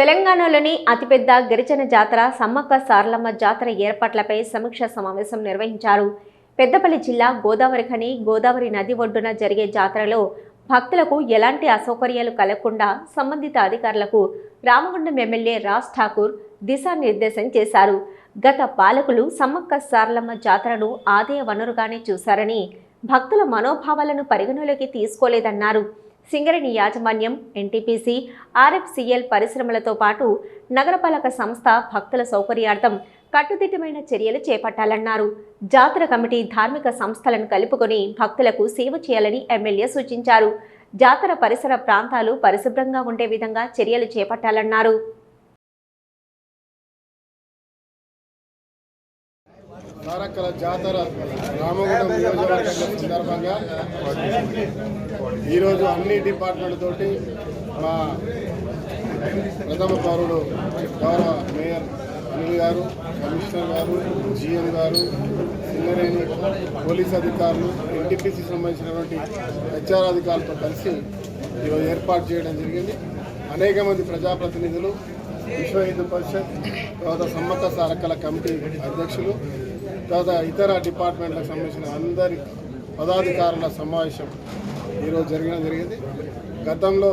తెలంగాణలోని అతిపెద్ద గిరిజన జాతర సమ్మక్క సారలమ్మ జాతర ఏర్పాట్లపై సమీక్ష సమావేశం నిర్వహించారు. పెద్దపల్లి జిల్లా గోదావరి ఖని గోదావరి నది ఒడ్డున జరిగే జాతరలో భక్తులకు ఎలాంటి అసౌకర్యాలు కలగకుండా సంబంధిత అధికారులకు రామగుండం ఎమ్మెల్యే రాజ్ ఠాకూర్ దిశానిర్దేశం చేశారు. గత పాలకులు సమ్మక్క సారలమ్మ జాతరను ఆదాయ వనరుగానే చూశారని భక్తుల మనోభావాలను పరిగణలోకి తీసుకోలేదన్నారు. సింగరేణి యాజమాన్యం ఎన్టీపీసీ ఆర్ఎఫ్సిఎల్ పరిశ్రమలతో పాటు నగరపాలక సంస్థ భక్తుల సౌకర్యార్థం కట్టుదిట్టమైన చర్యలు చేపట్టాలన్నారు. జాతర కమిటీ ధార్మిక సంస్థలను కలుపుకొని భక్తులకు సేవ చేయాలని ఎమ్మెల్యే సూచించారు. జాతర పరిసర ప్రాంతాలు పరిశుభ్రంగా ఉండే విధంగా చర్యలు చేపట్టాలన్నారు. తారక్కల జాతర రామగుండం నియోజకవర్గం సందర్భంగా ఈరోజు అన్ని డిపార్ట్మెంట్ తోటి మా ప్రథమ పౌరుడు గౌరవ మేయర్ అనిల్ గారు కమిషనర్ గారు జిఎం గారు సింగరేణి పోలీస్ అధికారులు ఎన్టీపీసీ సంబంధించినటువంటి హెచ్ఆర్ అధికారులతో కలిసి ఈరోజు ఏర్పాటు చేయడం జరిగింది. అనేక మంది ప్రజాప్రతినిధులు విశ్వ హిందూ పరిషత్ తర్వాత సమ్మక్క సారక్కల కమిటీ అధ్యక్షులు తర్వాత ఇతర డిపార్ట్మెంట్లకు సంబంధించిన అందరి పదాధికారుల సమావేశం ఈరోజు జరగడం జరిగింది. గతంలో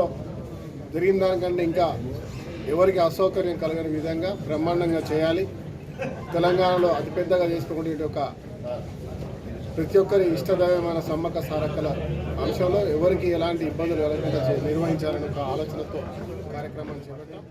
జరిగిన దానికంటే ఇంకా ఎవరికి అసౌకర్యం కలగని విధంగా బ్రహ్మాండంగా చేయాలి. తెలంగాణలో అతిపెద్దగా చేసుకోకుండా ఒక ప్రతి ఒక్కరి ఇష్టదైవమైన సమ్మక్క సారకల అంశంలో ఎవరికి ఎలాంటి ఇబ్బందులు కలగకుండా నిర్వహించాలనే నిర్వహించాలని ఒక ఆలోచనతో కార్యక్రమం చేపట్టాం.